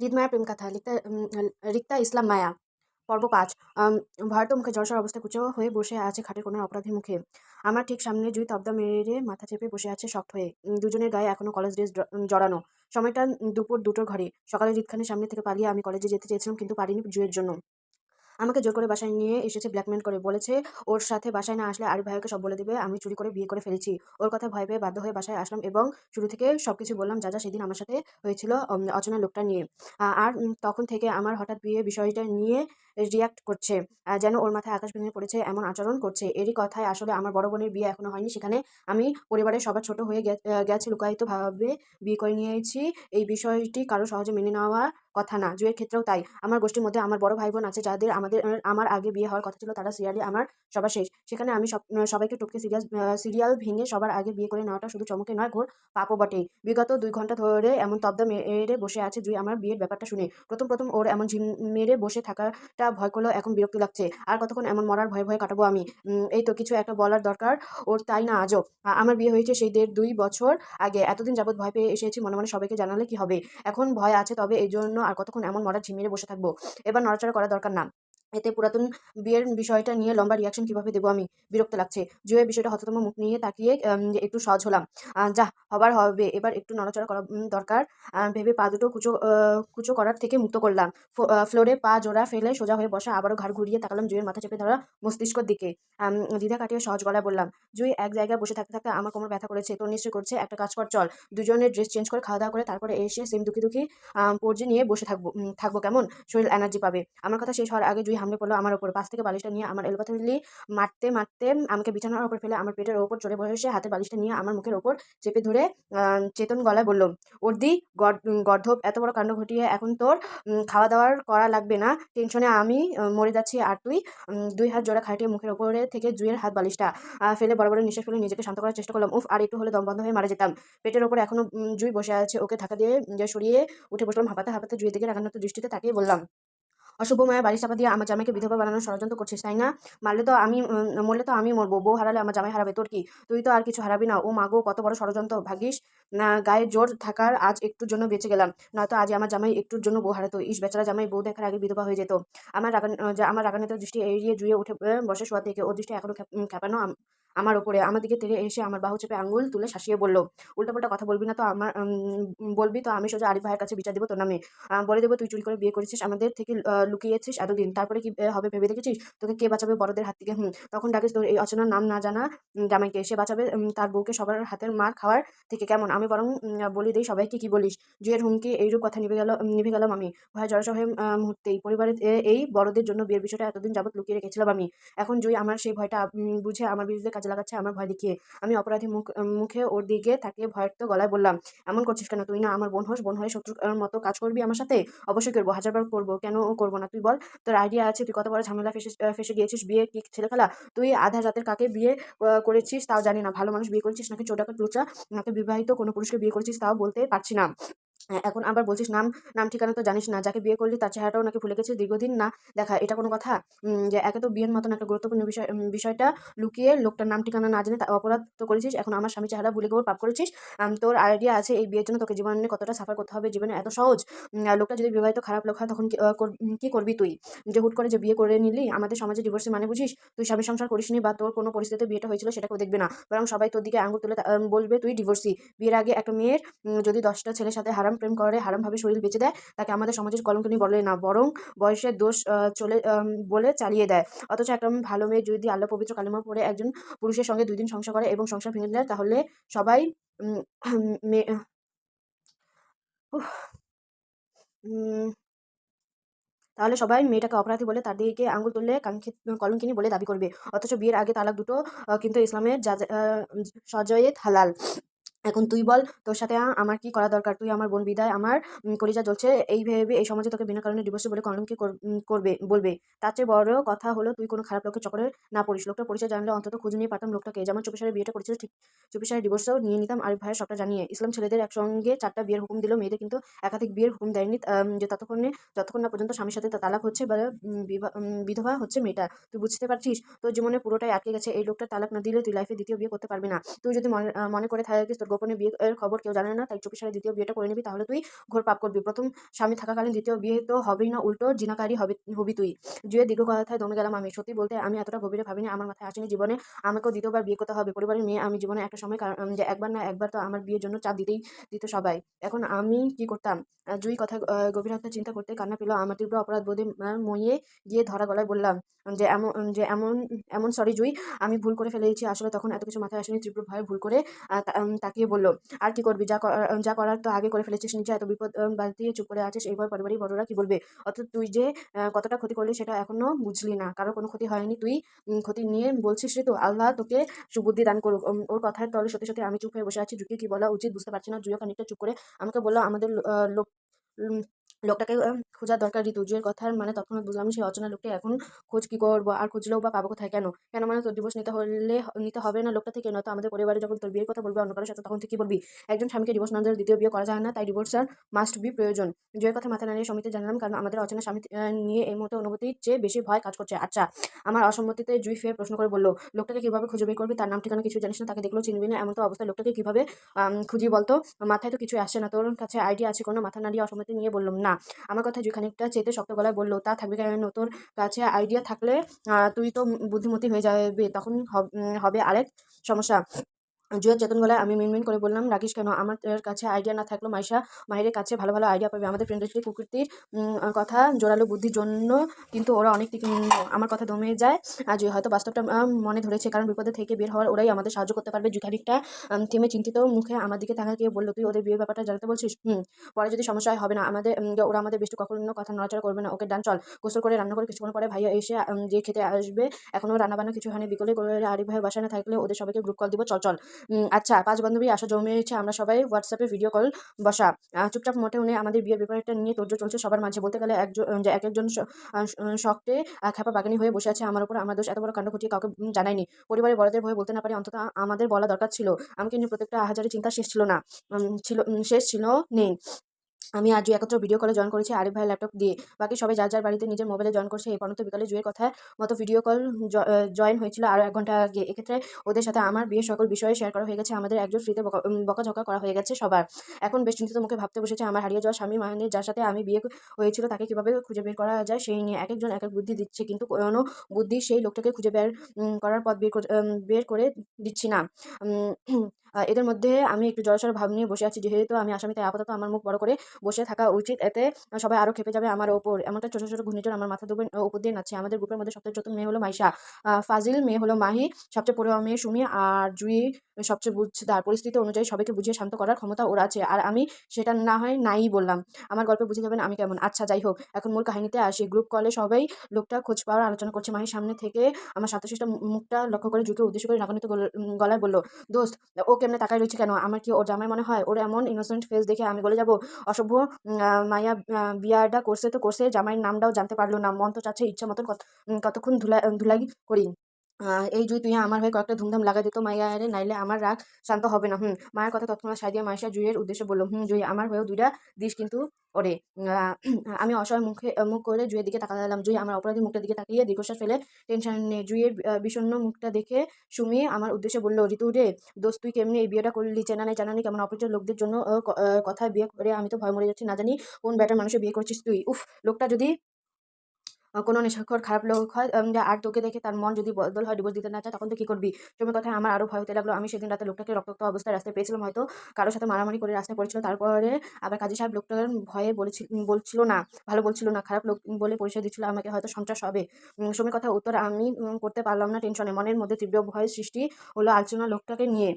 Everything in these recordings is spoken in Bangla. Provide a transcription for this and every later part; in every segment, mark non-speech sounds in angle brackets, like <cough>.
হৃদমায়া প্রেম কথা, লিখতা রিক্তা ইসলাম মায়া, পর্ব পাঁচ। ভয়ত মুখে জর্সর অবস্থা কুচো হয়ে বসে আছে খাটের কোনো অপরাধী মুখে। আমার ঠিক সামনে জুই তবদা মেরে মাথা চেপে বসে আছে শক্ত হয়ে। দুজনের গায়ে এখনও কলেজ ড্রেস জড়ানো। সময়টা দুপুর দুটোর ঘরে সকালে রিক্ষানের সামনে থেকে পালিয়ে আমি কলেজে যেতে চেয়েছিলাম কিন্তু পারিনি জুয়ের জন্য। আমাকে জোর করে বাসায় নিয়ে এসেছে ব্ল্যাকমেল করে। বলেছে, ওর সাথে বাসায় না আসলে আরিফ ভাইকে সব বলে দেবে, আমি চুরি করে বিয়ে করে ফেলেছি। ওর কথা ভয় পেয়ে বাধ্য হয়ে বাসায় আসলাম এবং শুরু থেকে সবকিছু বললাম, যা যা সেদিন আমার সাথে হয়েছিল অচেনা লোকটা নিয়ে। আর তখন থেকে আমার হঠাৎ বিয়ে বিষয়টা নিয়ে রিয়াক্ট করছে যেন ওর মাথায় আকাশ ভেঙে পড়েছে এমন আচরণ করছে। এরই কথায় আসলে আমার বড় বোনের বিয়ে এখনও হয়নি, সেখানে আমি পরিবারের সবার ছোট হয়ে গেছে, লুকায়িতভাবে বিয়ে করে নিয়েছি। এই বিষয়টি কারও সহজে মেনে নেওয়া কথা না, জুয়ের ক্ষেত্রেও তাই। আমার গোষ্ঠীর মধ্যে আমার বড় ভাই বোন আছে যাদের আমাদের আমার আগে বিয়ে হওয়ার কথা ছিল, তারা সিরিয়ালি আমার সবার শেষ। সেখানে আমি সব সবাইকে টপকে সিরিয়াল সিরিয়াল ভেঙে সবার আগে বিয়ে করে নেওয়াটা শুধু চমকে নয়, ঘোর পাপও বটেই। বিগত দুই ঘণ্টা ধরে এমন তব্দা মেরে বসে আছে জুই, আমার বিয়ের ব্যাপারটা শুনে। প্রথম প্রথম ওর এমন ঝিম মেরে বসে থাকাটা ভয় করলেও এখন বিরক্তি লাগছে। আর কতক্ষণ এমন মরার ভয়ে ভয়ে কাটাবো আমি? এই তো কিছু একটা বলার দরকার, ওর তাই না আজও? আমার বিয়ে হয়েছে সেই দেড় দুই বছর আগে। এতদিন যাবৎ ভয় পেয়ে এসেছি, মনে মনে সবাইকে জানালে কি হবে? এখন ভয় আছে তবে এই জন্য আর কতক্ষণ এমন মরা ঝিমিয়ে বসে থাকব? এবার নড়াচড়া করা দরকার না। এতে পুরাতন বিয়ের বিষয়টা নিয়ে লম্বা রিয়াকশন কীভাবে দেবো আমি? বিরক্ত লাগছে। জুয়ে বিষয়টা হততম মুখ নিয়ে তাকিয়ে একটু সহজ হলাম। যা, হবার হবে। এবার একটু নড়াচড়া করা দরকার। ভেবে পা দুটো কুচো কুচো করার থেকে মুক্ত করলাম। ফ্লোরে পা জোড়া ফেলে সোজা হয়ে বসা, আবারও ঘাড় ঘুরিয়ে তাকালাম জুয়ের মাথা চেপে ধরা মস্তিষ্কর দিকে। দ্বিধা কাটিয়ে সহজ গলায় বললাম, জুই, এক জায়গায় বসে থাকতে থাকতে আমার কোমর ব্যথা করেছে। তো নিশ্চয় করছে। একটা কাজ কর, চল। দুজনের ড্রেস চেঞ্জ করে খাওয়া দাওয়া করে তারপরে এসে সেম দুঃখী দুঃখী পর্যে নিয়ে বসে থাকব থাকব কেমন? শরীর এনার্জি পাবে। আমার কথা শেষ হওয়ার আগে জুই হামলে পড়ল আমার ওপর পাশ থেকে বালিশটা নিয়ে আমার এলোপাথালি মারতে মারতে আমাকে বিছানার ওপর ফেলে আমার পেটের ওপর চড়ে বসে হাতে বালিশটা নিয়ে আমার মুখের ওপর চেপে ধরে চেতন গলায় বলল, ওর্দি গর্ধব, এত বড় কাণ্ড ঘটিয়ে এখন তোর খাওয়া দাওয়ার করা লাগবে না। টেনশনে আমি মরে যাচ্ছি আর তুই দুই হাত জোড়া খাটিয়ে মুখের ওপরে থেকে জুয়ের হাত বালিশটা ফেলে বড় বড় নিঃশ্বাস ফেলে নিজেকে শান্ত করার চেষ্টা করলাম। উফ, আর একটু হলে দম বন্ধ হয়ে মারা যেতাম। পেটের ওপর এখনও জুই বসে আছে। ওকে থাকা দিয়ে সরিয়ে উঠে বসলাম। হাঁপাতে হাঁপাতে জুয়ের দিকে রাগান্বিত দৃষ্টিতে তাকিয়ে বললাম অশুভ মায়া বাড়ি চাপা দিয়ে আমার জামাইকে বিধবা বানানোর ষড়যন্ত্র করছিস, তাই না? মারলে তো আমি মরলে তো আমি মরবো, বউ হারালে আমার জামাই হারাবে, তোর কি? তুই তো আর কিছু হারাবি না, ও মাগো কত বড় ষড়যন্ত্র ভাগিস না, গায়ে জোর থাকার আজ একটুর জন্য বেঁচে গেলাম, নয়তো আজ আমার জামাই একটুর জন্য বউ হারাতো। ইস, বেচারা জামাই বউ দেখার আগে বিধবা হয়ে যেত। আমার রাগান আমার রাগান্বিত দৃষ্টি এড়িয়ে জুয়ে উঠে বসে শোয়া থেকে ও দৃষ্টি এখনও খেপানো আমার ওপরে। আমার দিকে তেড়ে এসে আমার বাহু চেপে আঙুল তুলে শাসিয়ে বলল, উল্টাপাল্টা কথা বলবি না তো আমার বলবি তো আমি সোজা আরিফ ভাইয়ের কাছে বিচার দেবো তোর নামে। বলে দেবো তুই চুরি করে বিয়ে করেছিস আমাদের থেকে লুকিয়েছিস এতদিন? তারপরে কি হবে ভেবে দেখেছিস? তোকে কে বাঁচাবে বড়দের হাত থেকে? হুম, তখন ডাকিস তোর এই অচেনা নাম না জানা জামাইকে। সে বাঁচাবে তার বউকে সবার হাতের মার খাওয়ার থেকে। কেমন? আমি বরং বলি দেই সবাইকে কি বলিস? জুয়ের হুমকি এইরূপ কথা নিভে গেল নিভে গেলাম আমি। ভয় জড়সহ হয়ে মুহূর্তেই পরিবারের এই বড়দের জন্য বিয়ের বিষয়টা এতদিন যাবত লুকিয়ে রেখেছিলাম আমি। এখন জুই আমার সেই ভয়টা বুঝে আমার বিরুদ্ধে কাজে লাগাচ্ছে আমার ভয় দেখিয়ে। আমি অপরাধী মুখ মুখে ওর দিকে তাকিয়ে তো গলায় বললাম, এমন করছিস কেন? তুই না আমার বোন হোস বোন হয়ে শত্রুর মতো কাজ করবি আমার সাথে? অবশ্যই করব, হাজারবার করব। কেন করব না। তুই বল, তোর আইডিয়া আছে, তুই কত বড় ঝামেলা ফেসে ফেসে গিয়েছিস, বিয়ে কি ছেলে খেলা? তুই আধা রাতের কাকে বিয়ে করেছিস? তাও জানি না, ভালো মানুষ বিয়ে করেছিস নাকি চোটাকা টোচা নাকি বিবাহিত কোনো পুরুষকে বিয়ে করেছিস? তাও বলতে পারছি না। এখন আবার বলছিস নাম নাম ঠিকানা তো জানিস না। যাকে বিয়ে করলি তার চেহারাটাও নাকি ভুলে গেছিস দীর্ঘদিন? না, দেখা, এটা কোনো কথা? যে একে তো বিয়ের মতন একটা গুরুত্বপূর্ণ বিষয় বিষয়টা লুকিয়ে লোকটার নাম ঠিকানা না জেনে অপরাধ তো করেছিস। এখন আমার স্বামী চেহারা ভুলে গিয়েও পাপ করেছিস। তোর আইডিয়া আছে এই বিয়ের জন্য তোকে জীবনে কতটা সাফার করতে হবে? জীবনে এত সহজ? লোকটা যদি বিবাহিত খারাপ লোক হয় তখন কি করবি তুই? যে হুট করে যে বিয়ে করে নিলি, আমাদের সমাজে ডিভোর্সের মানে বুঝিস? তুই স্বামী সংসার করিসনি বা তোর কোনো পরিস্থিতিতে বিয়েটা হয়েছিল সেটা কেউ দেখবে না। বরং সবাই তোর দিকে আঙুল তুলে বলবে তুই ডিভোর্সি বিয়ের আগে একটা মেয়ের যদি দশটা ছেলের সাথে হারাম প্রেম করে হারামভাবে শরীর বেঁচে দেয় তাকে আমাদের সমাজের কলঙ্কিনী বলে না বরং বয়সের দোষ চলে বলে চালিয়ে দেয়। অথচ একটা ভালো মেয়ে যদি আল্লাহ পবিত্র কালিমা পড়ে একজন পুরুষের সঙ্গে দুই দিন সংসার করে এবং সংসার ভেঙে দেয় তাহলে সবাই উম, মে- তাহলে সবাই মেয়েটাকে অপরাধী বলে তার দিকে আঙুল তুললে কাঙ্ক্ষিত কলঙ্কিনী বলে দাবি করবে। অথচ বিয়ের আগে তালাক দুটো কিন্তু ইসলামের যা- আহ, সজয়েত হালাল। এখন তুই বল, তোর সাথে আমার কি করা দরকার? তুই আমার বোন বিদায়, আমার কলিজা জ্বলছে, এই ভেবে, এই সমাজে তোকে বিনা কারণে ডিভোর্স বলে কর- করবে, বলবে। তার চেয়ে বড় কথা হলো, তুই কোনো খারাপ লোকের চক্করে না পড়িস। লোকটার পরিচয় জানলে অন্তত খুঁজে নিয়ে পারতাম লোকটাকে। যেমন চুপিসারে বিয়েটা করেছিল, ঠিক চুপিসারে ডিভোর্সও নিয়ে নিতাম আর ভাইয়ের সবটা জানিয়ে। ইসলাম ছেলেদের একসঙ্গে চারটা বিয়ের হুকুম দিল, মেয়েদের কিন্তু একাধিক বিয়ের হুকুম দেয়নি যে ততক্ষণে, যতক্ষণ না পর্যন্ত স্বামীর সাথে তালাক হচ্ছে বা বিধবা হচ্ছে মেয়েটা। তুই বুঝতে পারছিস? তোর জীবনে পুরোটাই আটকে গেছে। এই লোকটা তালাক না দিলে তুই লাইফে দ্বিতীয় বিয়ে করতে পারবি না। তুই যদি মনে মনে করে থাকিস তোর গোপনে বিয়ের খবর কেউ জানে না তাই চুপি সারে দ্বিতীয় বিয়েটা করে নিবি তাহলে তুই ঘোর পাপ করবি। প্রথম স্বামী থাকাকালীন দ্বিতীয় বিয়ে তো হবেই না উল্টো জিনাকারী হবে হবি তুই। জুয়ের দীর্ঘ কথায় দমে গেলাম আমি সত্যি বলতে আমি এতটা গভীরে ভাবিনি আমার মাথায় আসেনি জীবনে আমাকেও দ্বিতীয়বার বিয়ে করতে হবে। পরিবারের মেয়ে আমি জীবনে একটা সময় যে একবার না একবার তো আমার বিয়ের জন্য চাপ দিতেই দিত সবাই। এখন আমি কি করতাম? জুই কথা গভীরতা চিন্তা করতে কান্না পেল আমার তীব্র অপরাধ বোধে মইয়ে গিয়ে ধরা গলায় বললাম যে এমন যে এমন এমন সরি জুই আমি ভুল করে ফেলেছি আসলে তখন এত কিছু মাথায় আসেনি তীব্র ভয়ে ভুল করে আহ, তা- উম, তাকিয়ে বলল, আর কি করবি? যা যা করার তো আগে করে ফেলেছিস নিজে, এত বিপদ বাদ দিয়ে চুপ করে আছিস, এইবার পরিবারের বড়রা কি বলবে? অর্থাৎ তুই যে কতটা ক্ষতি করলি সেটা এখনও বুঝলি না। কারও কোনো ক্ষতি হয়নি, তুই ক্ষতি নিয়ে বলছিস রে তো। আল্লাহ তোকে সুবুদ্ধি দান করুক। ওর কথার তলে সত্যি সত্যি আমি চুপ হয়ে বসে আছি। জুকে কি বলা উচিত বুঝতে পারছি না। জুয়ো খানিকটা চুপ করে আমাকে বলল, আমাদের লোক লোকটাকে খোঁজার দরকার। ঋতু জুয়ের কথার মানে তৎক্ষণাৎ বুঝলাম সেই অচেনা লোকটা এখন খোঁজ কি করব, আর খুঁজলেও বা পাবো কোথায় কেন? কেন মানে তোর ডিভোর্স নিতে হলে নিতে হবে না লোকটা থেকে, নয়তো আমাদের পরিবারে যখন তোর বিয়ের কথা বলবি অন্য কারোর সাথে, তখন তুই কি বলবি? একজন স্বামীকে ডিভোর্স না দ্বিতীয় বিয়ে করা যায় না, তাই ডিভোর্স আর মাস্ট বি প্রয়োজন। জয়ের কথা মাথা নাড়িয়ে সমিতি জানালাম, কারণ আমাদের অচেনা স্বামী নিয়ে এই মুহূর্তে অনুভূতির চেয়ে বেশি ভয় কাজ করছে। আচ্ছা আমার অসম্মতিতে জুই ফের প্রশ্ন করে বলল, লোকটাকে কীভাবে খুঁজে বের করবি? তার নাম ঠিকানা কিছু জানিস না? তাকে দেখলেও চিনবি না? এমন তো অবস্থায় লোকটাকে কীভাবে খুঁজি বলতো? মাথায় তো কিছু আসছে না। তোর কাছে আইডিয়া আছে কোনো? মাথা নাড়িয়ে অসম্মতি নিয়ে বললাম, না আমার কথা জুই খানিকটা চেতে শক্ত গলায় বলল, তা থাকবে কেন? তোর কাছে আইডিয়া থাকলে তুই তো বুদ্ধিমতী হয়ে যাবে। তখন হবে আরেক সমস্যা। জুয়ের চেতন গলায় আমি মিনমিন করে বললাম রাখিস কেন? আমার কাছে আইডিয়া না থাকলেও মাইশা মাহিরের কাছে ভালো ভালো আইডিয়া পাবে। আমাদের ফ্রেন্ডের কুকুরটির কথা, জোরালো বুদ্ধির জন্য কিন্তু ওরা অনেক। আমার কথা দমে যায়। আর জুই হয়তো বাস্তবটা মনে ধরেছে। কারণ বিপদে থেকে বের হওয়ার ওরাই আমাদের সাহায্য করতে পারবে। জুই খানিকটা থেমে চিন্তিত মুখে আমার দিকে তাকিয়ে বলল, তুই ওদের বিয়ের ব্যাপারটা জানতে বলছিস? হুম, পরে যদি সমস্যা হবে না। আমাদের ওরা আমাদের বেশি কখনো কথা নড়াচড়া করবে না। ওকে, ডান, চল। গোসল করে, রান্না করে কিছুক্ষণ পরে ভাইয়া এসে যে খেতে আসবে, এখনও রান্না বান্না কিছু হয়নি। বিকলে করে আরিফ ভাই বাসায় না থাকলে ওদের সবাইকে গ্রুপ কল দিব। চল চল। আচ্ছা পাঁচ বান্ধবী আসা জমিয়েছে আমরা সবাই হোয়াটসঅ্যাপে ভিডিও কল বসা। চুপচাপ মোটে উনি আমাদের বিয়ের ব্যাপারটা নিয়ে তোর্য চলছে সবার মাঝে। বলতে গেলে একজন এক একজন শক্তে খ্যাপা বাগানি হয়ে বসে আছে। আমার উপর আমার দোষ, এত বড় কাণ্ড ঘটিয়ে কাউকে জানায়নি। পরিবারের বড়দের ভয়ে বলতে না পারি অন্তত আমাদের বলা দরকার ছিল। আমাকে নিয়ে প্রত্যেকটা আহাজারি চিন্তা শেষ ছিল না। ছিল শেষ ছিল নেই। আমি আজও একত্র ভিডিও কলে জয়েন করেছি আরিফ ভাইয়ের ল্যাপটপ দিয়ে। বাকি সবাই যার যার বাড়িতে নিজের মোবাইলে জয়েন করছে, এই পর্যন্ত বিকালে জুয়ের কথা মতো ভিডিও কল জয়েন হয়েছিল আরও এক ঘণ্টা আগে। এক্ষেত্রে ওদের সাথে আমার বিয়ের সকল বিষয়ে শেয়ার করা হয়ে গেছে, আমাদের একজন ফ্রিতে বকাঝকা করা হয়ে গেছে সবার। এখন বেশ চিন্তিত মুখে ভাবতে বসেছে, আমার হারিয়ে যাওয়া স্বামী মাহিনের যার সাথে আমি বিয়ে হয়েছিল তাকে কীভাবে খুঁজে বের করা যায় সেই নিয়ে এক একজন এক এক বুদ্ধি দিচ্ছে, কিন্তু কোনো বুদ্ধি সেই লোকটাকে খুঁজে বের করার পথ বের বের করে দিচ্ছি না। <clears throat> এদের মধ্যে আমি একটু জড়সড় ভাব নিয়ে বসে আছি, যেহেতু আমি আসামি তাই আপাতত আমার মুখ বড় করে বসে থাকা উচিত। এতে সবাই আরও খেপে যাবে আমার ওপর। এমনটা ছোট ছোট ঘূর্ণিঝড় আমার মাথা দুপুর উপর দিয়ে নাচছে। আমাদের গ্রুপের মধ্যে সবচেয়ে চতুর মেয়ে হলো মাইশা। ফাজিল মেয়ে হলো মাহি, সবচেয়ে পড়ুয়া মেয়ে সুমি আর জুই সবচেয়ে বুঝদার পরিস্থিতি অনুযায়ী সবাইকে বুঝিয়ে শান্ত করার ক্ষমতা ওর আছে। আর আমি সেটা না হয় নাই বললাম। আমার গল্পে বুঝে যাবেন আমি কেমন। আচ্ছা যাই হোক, এখন মূল কাহিনীতে আসি। গ্রুপ কলে সবাই লোকটা খোঁজ পাওয়ার আলোচনা করছে। মাহির সামনে থেকে আমার শান্তশিষ্ট মুখটা লক্ষ্য করে জুকে উদ্দেশ্য করে রাগান্বিত গলায় বলল, দোস্ত, ও কেমনে তাকায় রয়েছে কেন? আমার কি ওর জামাই মনে হয়? ওর এমন ইনোসেন্ট ফেস দেখে আমি বলে যাব? আহ, মায়া বিয়াটা করছে তো করছে জামাইয়ের নামটাও জানতে পারল না। মন তো চাচ্ছে ইচ্ছা মতন কত- কতক্ষণ ধুলা ধুলাই করি। এই জুই তুই আমার হয়ে কয়েকটা ধুমধাম লাগা দিত মাইয়া রে নাইলে আমার রাগ শান্ত হবে না। হুম মায়ের কথা তৎক্ষণাৎ সাইদিয়া মাইশা জুইয়ের উদ্দেশ্যে বলল হুম জুই আমার হয়েও দুইটা দিস কিন্তু ওরে। আমি অসহায় মুখে মুখ করে জুয়ের দিকে তাকালাম জুই আমার অপরাধী মুখটার দিকে তাকিয়ে দীর্ঘশ্বাস ফেলে টেনশন জুইয়ের আহ, বিষণ্ণ মুখটা দেখে সুমি আমার উদ্দেশ্যে বলল ঋতু রে দোস্ত তুই কেমনি এই বিয়েটা করলি? চেনা নেই জানা নেই কেমন অপরিচিত লোকদের জন্য আহ, ক- আহ, কথায় বিয়ে করে আমি তো ভয় মরে যাচ্ছি। না জানি কোন ব্যাটার মানুষের বিয়ে করছিস তুই। উফ লোকটা যদি কোনো নেশাখোর খারাপ লোক হয় আর তোকে দেখে তার মন যদি বদল হয় ডিভোর্স দিতে না চায় তখন তুই কি করবি? তুমি কথায় আমার আরও ভয় হতে লাগল। আমি সেদিন রাতে লোকটাকে রক্তাক্ত অবস্থায় রাস্তায় পেয়েছিলাম হয়তো কারোর সাথে মারামারি করে রাস্তায় পড়েছিল। তারপরে আবার কাজী সাহেব লোকটার ভয়ে বলেছিল না ভালো বলছিল না খারাপ লোক বলে পরিচয় দিচ্ছিল আমাকে হয়তো সন্ত্রাস হবে। উম, কথা উত্তর আমি করতে পারলাম না টেনশনে। মনের মধ্যে তীব্র ভয়ের সৃষ্টি হলো আলোচনা লোকটাকে নিয়ে।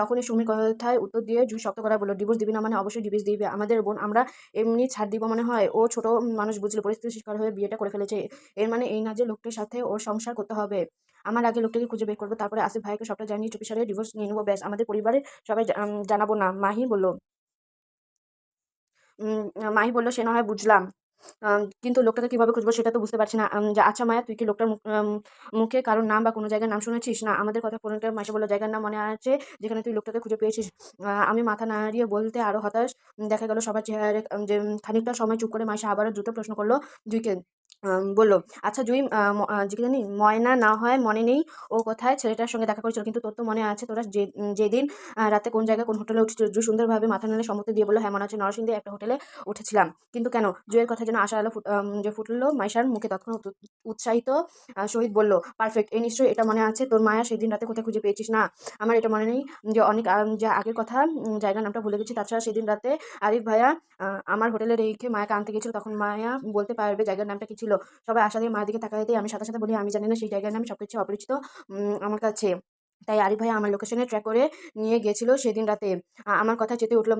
তখনই সুমির কথায় উত্তর দিয়ে জুই শক্ত করা বলল ডিভোর্স দিবি না মানে অবশ্যই ডিভোর্স দিবে। আমাদের বোন আমরা এমনি ছাড় দিব মনে হয়। ও ছোট মানুষ বুঝলে পরিস্থিতির শিকার হয়ে বিয়েটা করে ফেলেছে। এর মানে এই না যে লোকটির সাথে ওর সংসার করতে হবে। আমার আগে লোকটাকে খুঁজে বের করব, তারপরে আসিফ ভাইকে সবটা জানিয়ে চুপিসারে ডিভোর্স নিয়ে নেব, ব্যাস। আমাদের পরিবারে সবাই জানাব না। মাহি বলল মাহি বলল, সে না হয় বুঝলাম। কিন্তু লোকটাকে কীভাবে খুঁজবো সেটা তো বুঝতে পারছি না। আচ্ছা মায়া, তুই কি লোকটার মুখ- কারোর নাম বা কোনো জায়গার নাম শুনেছিস? না, আমাদের কথা পরিণত মাসে বলল, জায়গার নাম মনে আছে যেখানে তুই লোকটাকে খুঁজে পেয়েছিস। আমি মাথা নাড়িয়ে বলতে আরও হতাশ দেখা গেল সবার চেহারে যে খানিকটা সময় চুপ করে মাসে আবারও দ্রুত প্রশ্ন করল আম বলল, "আচ্ছা জুঁই আ যে কি জানি ময়না না হয় মনে নেই ও কোথায় ছেলেটার সঙ্গে দেখা করেছিল। কিন্তু তোর তো মনে আছে তোরা যে যেদিন রাতে কোন জায়গায় কোন হোটেলে উঠেছিল?" জুঁই সুন্দরভাবে মাথা নেড়ে সম্মতি দিয়ে বলল, "হ্যাঁ মনে আছে নরসিংদীর একটা হোটেলে উঠেছিলাম।" "কিন্তু কেন?" জুঁইয়ের কথা যেন আশা আলো যে ফুটলো মাইশার মুখে তৎক্ষণাৎ উৎসাহিত শহীদ বলল, "পারফেক্ট! এই নিশ্চয়ই এটা মনে আছে তোর মায়া সেদিন রাতে কোথায় খুঁজে পেয়েছিস?" "না, আমার এটা মনে নেই যে অনেক যে আগের কথা জায়গার নামটা ভুলে গেছি। তাছাড়া সেদিন রাতে আরিফ ভাইয়া আমার হোটেলে রেখে মায়াকে আনতে গিয়েছিল। তখন মায়া বলতে পারবে জায়গার নামটা কী ছিল?" সবাই আশা দিয়ে মায়ের দিকে তাকাতেই আমি সাথে, সাথে বলি, "আমি জানি না সেই জায়গার নাম সবকিছু অপরিচিত আমার কাছে। তাই আরিফ ভাইয়া আমার লোকেশনে ট্র্যাক করে নিয়ে গিয়েছিল সেদিন রাতে।" আমার কথায় চেতে উঠল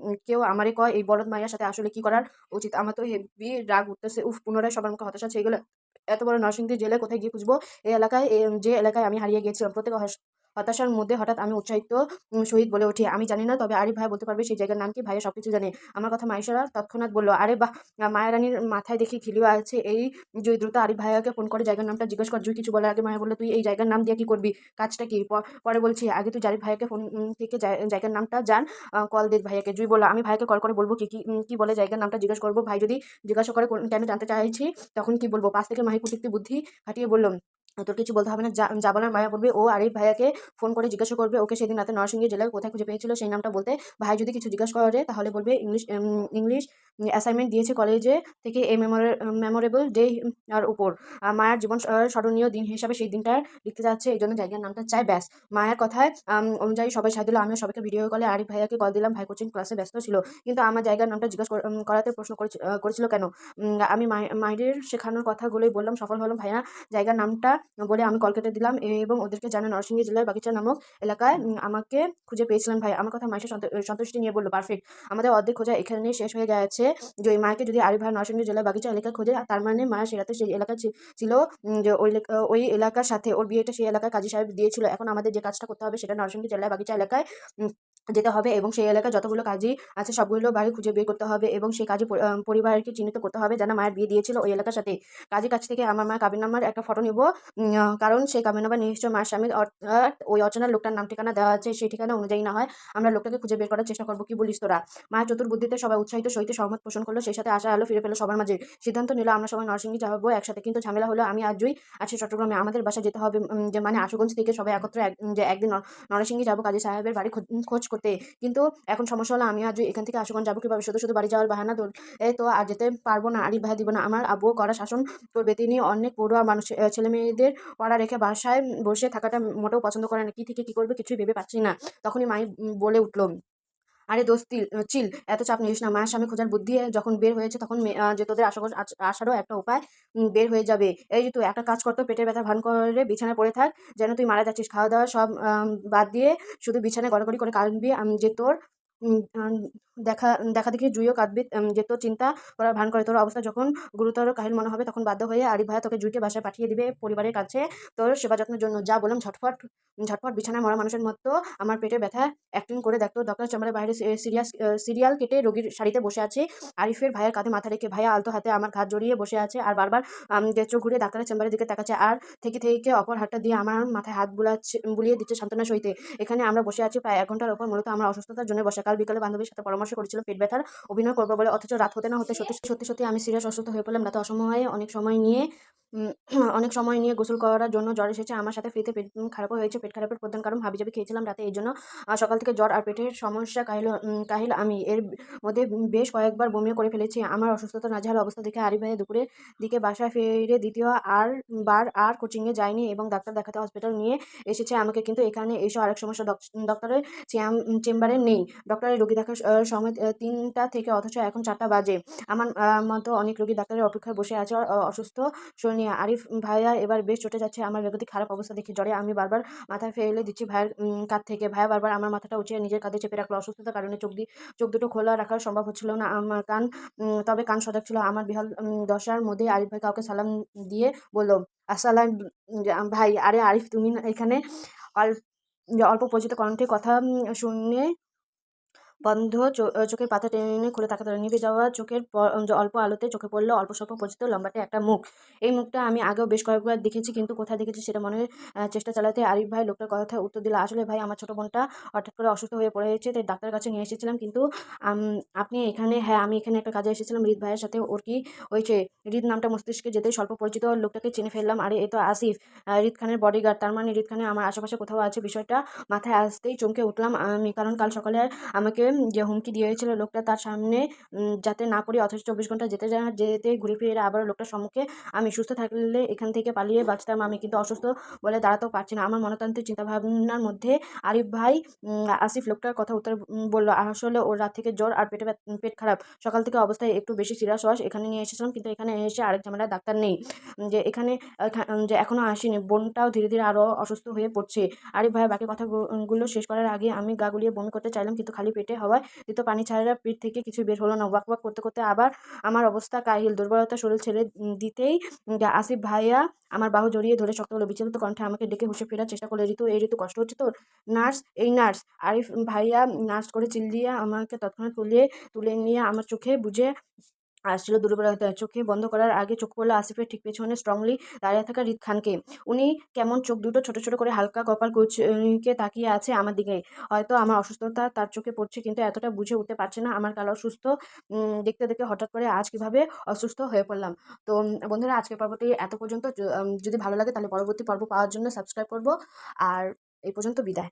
উম "কেউ আমারে কয় এই বলদ মাইয়ার সাথে আসলে কী করার উচিত?" আমার তো হেব্বি রাগ উঠতেছে। উফ! পুনরায় সবার মুখে হতাশা ছেয়ে গেল। এত বড় নরসিংদী জেলে কোথায় গিয়ে খুঁজব? এই এলাকায় যে এলাকায় আমি হারিয়ে গিয়েছিলাম। প্রত্যেক হতাশার মধ্যে হঠাৎ আমি উৎসাহিত শহীদ বলে উঠি, "আমি জানি না, তবে আরিফ ভাইয়া বলতে পারবে সেই জায়গার নাম কি? ভাইয়া সবকিছু জানে।" আমার কথা মাইশা তৎক্ষণাৎ বলল "আরে বাহ! মায়ারানীর মাথায় দেখি খিলিও আছে। এই জুঁই দ্রুত আরিফ ভাইয়াকে ফোন করে জায়গার নামটা জিজ্ঞেস কর।" জুঁই কিছু বলার আগে মায়া বলল, "তুই এই জায়গার নাম দিয়ে কী করবি? কাজটা কী? পরে বলছি। আগে তুই আরিফ ভাইয়াকে ফোন থেকে জায়গার নামটা জান। কল দে ভাইয়াকে।" জুঁই বলল, "আমি ভাইয়াকে কল করে বলব কি? কি বলে জায়গার নামটা জিজ্ঞেস করব ভাই যদি জিজ্ঞাসা করে কোন জানতে চাইছি তখন কি বলব পাশ থেকে মাহি কুটিক্তি বুদ্ধি খাটিয়ে বলল, "তোর কিছু বলতে হবে না। বলার মায়া বলবে। ও আরিফ ভাইয়াকে ফোন করে জিজ্ঞাসা করবে, ওকে সেদিন রাতে নরসিংহী জেলায় কোথায় খুঁজে পেয়েছিল সেই নামটা বলতে। ভাই যদি কিছু জিজ্ঞাসা করে, তাহলে বলবে ইংলিশ ইংলিশ অ্যাসাইনমেন্ট দিয়েছে কলেজে থেকে এই মেমোরে মেমোরেবল ডে আর উপর। মায়ার জীবন স্মরণীয় দিন হিসাবে সেই দিনটা লিখতে যাচ্ছে। এই জন্য জায়গার নামটা চাই, ব্যাস। মায়ার কথায় অনুযায়ী সবাই সায় দিল। আমিও সবাইকে ভিডিও কলে আরিফ ভাইয়াকে কল দিলাম। ভাই কোচিং ক্লাসে ব্যস্ত ছিল। কিন্তু আমার জায়গার নামটা জিজ্ঞাসা করাতে প্রশ্ন করেছি করেছিল কেন? আমি মায়ের শেখানোর কথাগুলোই বললাম। সফল হলাম, ভাইয়া, জায়গার নামটা বলে আমি কল দিলাম এবং ওদেরকে জানাই নরসিংদী জেলার বাগিচা নামক এলাকায় আমাকে খুঁজে পেয়েছিলেন ভাই। আমার কথা মায়ের সন্তুষ্টি নিয়ে বলল, "পারফেক্ট! আমাদের অর্ধেক খোঁজা এখানেই শেষ হয়ে গেছে। যে ওই মায়াকে যদি আরিফ ভাই নরসিংহী জেলার বাগিচা এলাকা খোঁজে, তার মানে মায়ের সে রাতে সেই এলাকা ছিল যে ওই এলাকার সাথে ওর বিয়েটা সেই এলাকায় কাজী সাহেব দিয়েছিল। এখন আমাদের যে কাজটা করতে হবে সেটা নরসিংদী জেলার বাগিচা এলাকায় যেতে হবে এবং সেই এলাকায় যতগুলো কাজী আছে সবগুলো বাড়ি খুঁজে বের করতে হবে এবং সেই কাজী পরিবারকে চিহ্নিত করতে হবে যারা মায়ের বিয়ে দিয়েছিল ওই এলাকার সাথে। কাজের কাছ থেকে আমার মায়ের কাবিননামার একটা ফটো নিব। কারণ সেই কাবিননামা নিশ্চয়ই মায়ের স্বামীর অর্থাৎ ওই অচেনা লোকটার নাম ঠিকানা দেওয়া আছে। সেই ঠিকানা অনুযায়ী না হয় আমরা লোকটাকে খুঁজে বের করার চেষ্টা করব কী বলিস তোরা? মায়ের চতুর্বুদ্ধিতে সবাই উৎসাহিত সহিত সহমত পোষণ করল। সেই সাথে আশার আলো ফিরে পেল সবার মাঝে। সিদ্ধান্ত নিল আমরা সবাই নরসিংহী যাব একসাথে। কিন্তু ঝামেলা হলো আমি আজই জুঁই আছি চট্টগ্রামে। আমাদের বাসায় যেতে হবে যে মানে আশুগঞ্জ থেকে সবাই একত্রে এক যে একদিন নর নরসিংদী যাব কাজী সাহেবের বাড়ি খোঁজ করতে। কিন্তু এখন সমস্যা হলো আমি আজ এখান থেকে আশুগঞ্জ যাব কীভাবে? শুধু, শুধু বাড়ি যাওয়ার বাহানা ধরে তো আর যেতে পারব না। আরিফ ভাইয়া দিব না। আমার আবু করা শাসন করবে। তিনি অনেক পড়ুয়া মানুষ। এ ছেলেমেয়েদের পড়া রেখে বাসায় বসে থাকাটা মোটেও পছন্দ করে না। কী থেকে কী করবে কিছুই ভেবে পাচ্ছি না। তখনই মাই বলে উঠল, "আরে দোস্ত চিল। এত চাপ নিস না। মায়ের স্বামী খোঁজার বুদ্ধি যখন বের হয়েছে তখন যে তোদের আচ আসারও একটা উপায় বের হয়ে যাবে। এই যে তুই একটা কাজ করতো পেটের ব্যথা ভান করে বিছানায় পড়ে থাক। যেন তুই মারা যাচ্ছিস। খাওয়া-দাওয়া সব বাদ দিয়ে শুধু বিছানায় গড়াগড়ি করে কাঁদবি যে তোর আন দেখা দেখাদেখি জুইও কাঁদবি যেত চিন্তা করার ভান করে। তোর অবস্থা যখন গুরুতর কাহিল মনে হবে তখন বাধ্য হয়ে আরিফ ভাইয়া তোকে জুইকে বাসায় পাঠিয়ে দিবে পরিবারের কাছে তোর সেবা যত্নের জন্য। যা বললাম ঝটফট ঝটপট বিছানায় মরা মানুষের মতো আমার পেটে ব্যথা অ্যাক্টিং করে দেখতো। ডক্টর চেম্বারের বাইরে সিরিয়াস সিরিয়াল কেটে রোগীর সারিতে বসে আছে আরিফের ভাইয়ের কাঁধে মাথা রেখে ভাইয়া আলতো হাতে আমার ঘাড় জড়িয়ে বসে আছে আর বারবার চোখ ঘুরিয়ে ডাক্তারের চেম্বারের দিকে তাকাচ্ছে আর থেকে, থেকে অপর হাতটা দিয়ে আমার মাথায় হাত বুলাচ্ছে বুলিয়ে দিচ্ছে সান্ত্বনা সহিতে। এখানে আমরা বসে আছি প্রায় এক ঘণ্টার ওপর। মূলত আমার অসুস্থতার জন্য বসা। কাল বিকালে বান্ধবীর সাথে পরামর্শ করেছিলাম পেট ব্যথার অভিনয় করব বলে। অথচ রাত হতে না হতে সত্যি, সত্যি, সত্যি আমি সিরিয়াস অসুস্থ হয়ে পড়লাম। রাতে অসময়ে অনেক সময় নিয়ে <clears throat> অনেক সময় নিয়ে গোসল করার জন্য জ্বর এসেছে আমার সাথে ফ্রিতে পেট খারাপও হয়েছে। পেট খারাপের প্রধান কারণ হাবিজাবি খেয়েছিলাম রাতে। এই জন্য সকাল থেকে জ্বর আর পেটের সমস্যা কাহিল কাহিল আমি। এর মধ্যে বেশ কয়েকবার বমিও করে ফেলেছি। আমার অসুস্থতা নাজেহাল অবস্থা দেখে আরিফ ভাইয়া দুপুরের দিকে বাসায় ফিরে দ্বিতীয় আর বার আর কোচিংয়ে যায়নি এবং ডাক্তার দেখাতে হসপিটাল নিয়ে এসেছে আমাকে। কিন্তু এখানে এসেও আরেক সমস্যা ডক ডক্টরের চেম্বারে নেই। ডক্টরের রোগী দেখার সময় ৩টা থেকে অথচ এখন চারটা বাজে। আমার মতো অনেক রোগী ডাক্তারের অপেক্ষায় বসে আছে অসুস্থ শরীর নিয়ে। আরিফ ভাইয়া এবার বেশ চটে যাচ্ছে আমার বেগতিক খারাপ অবস্থা দেখে। জ্বরে আমি বারবার মাথা ফেলে দিচ্ছি ভাইয়ের কাঁধ থেকে। ভাইয়া বারবার আমার মাথাটা উঁচিয়ে নিজের কাঁধে চেপে রাখল। অসুস্থতার কারণে চোখ দি চোখ দুটো খোলা রাখা সম্ভব হচ্ছিল না আমার কান তবে কান সজাগ ছিল। আমার বিহাল দশার মধ্যেই আরিফ ভাই কাউকে সালাম দিয়ে বলল, "আসসালাম ভাই।" "আরে আরিফ তুমি এখানে?" অল অল্প পরিচিত কণ্ঠে কথা শুনে বন্ধ চোখের পাতা টেনে খুলে তাকাতে লাগল। নিভে যাওয়া চোখের অল্প আলোতে চোখে পড়ল, অল্প স্বল্প পরিচিত লম্বাটে একটা মুখ এই মুখটা আমি আগেও বেশ কয়েকবার দেখেছি কিন্তু কোথায় দেখেছি সেটা মনে চেষ্টা চালাতে আরিফ ভাই লোকটার কথায় উত্তর দিল, আসলে ভাই আমার ছোট বোনটা হঠাৎ করে অসুস্থ হয়ে পড়েছে, তাই ডাক্তারের কাছে নিয়ে এসেছিলাম কিন্তু আপনি এখানে হ্যাঁ আমি এখানে একটা কাজে এসেছিলাম রিত ভাইয়ের সাথে, ওর কি হয়েছে রিত নামটা মস্তিষ্কে যেতে স্বল্প পরিচিত লোকটাকে চিনে ফেললাম, আরে, এ তো আসিফ রিত খানের বডিগার্ড তার মানে রিত খানের আমার আশেপাশে কোথাও আছে বিষয়টা মাথায় আসতেই চমকে উঠলাম, আমি, কারণ কাল সকালে আমাকে যে হুমকি দিয়েছিল লোকটা তার সামনে যাতে না পড়ি অথচ চব্বিশ ঘণ্টা যেতে যা যেতে ঘুরে ফিরে আবার লোকটার সম্মুখে আমি সুস্থ থাকলে এখান থেকে পালিয়ে বাঁচতাম। আমি কিন্তু অসুস্থ বলে দাঁড়াতেও পারছি না। আমার মনতান্ত্রিক চিন্তাভাবনার মধ্যে আরিফ ভাই আসিফ লোকটার কথা উত্তর বলল, আসলে ওর রাত থেকে জ্বর আর পেটে পেট খারাপ। সকাল থেকে অবস্থায় একটু বেশি সিরিয়াস হওয়াস এখানে নিয়ে এসেছিলাম, কিন্তু এখানে এসে আরেক ঝামেলা ডাক্তার নেই। যে এখানে, এখা- যে এখনও আসেনি, বোনটাও ধীরে ধীরে আরও অসুস্থ হয়ে পড়ছে। আরিফ ভাই বাকি কথাগুলো শেষ করার আগে আমি গা গুলিয়ে বমি করতে চাইলাম, কিন্তু খালি পেটে হওয়ায় দ্বিতীয় পানি ছাড়া পিঠ থেকে কিছু বের হলো না। ওয়াক ওয়াক করতে করতে আবার আমার অবস্থা কাহিল। দুর্বলতা শরীর ছেড়ে দিতেই আসিফ ভাইয়া আমার বাহু জড়িয়ে ধরে শক্ত হলো। বিচলিত কণ্ঠে আমাকে ডেকে হুঁশে ফেরার চেষ্টা করলে, ঋতু, এই ঋতু, কষ্ট হচ্ছে তোর? নার্স, এই নার্স। আরিফ ভাইয়া নার্স করে চিল্লিয়ে আমাকে তৎক্ষণাৎ তুলে তুলে নিয়ে আমার চোখে বুঝে আসছিল দুর্বলতা চোখে বন্ধ করার আগে চোখ পড়ল আসিফের ঠিক পেছনে স্ট্রংলি দাঁড়িয়ে থাকা রিত খানকে। উনি কেমন চোখ দুটো ছোট ছোট করে হালকা কপাল কুচকে তাকিয়ে আছে আমার দিকে। হয়তো আমার অসুস্থতা তার চোখে পড়ছে কিন্তু এতটা বুঝে উঠতে পারছে না। আমার কাল অসুস্থ দেখতে দেখতে হঠাৎ করে আজ কীভাবে অসুস্থ হয়ে পড়লাম। তো, বন্ধুরা, আজকের পর্বটি এত পর্যন্ত, যদি ভালো লাগে তাহলে পরবর্তী পর্ব পাওয়ার জন্য সাবস্ক্রাইব করব। আর এই পর্যন্ত বিদায়।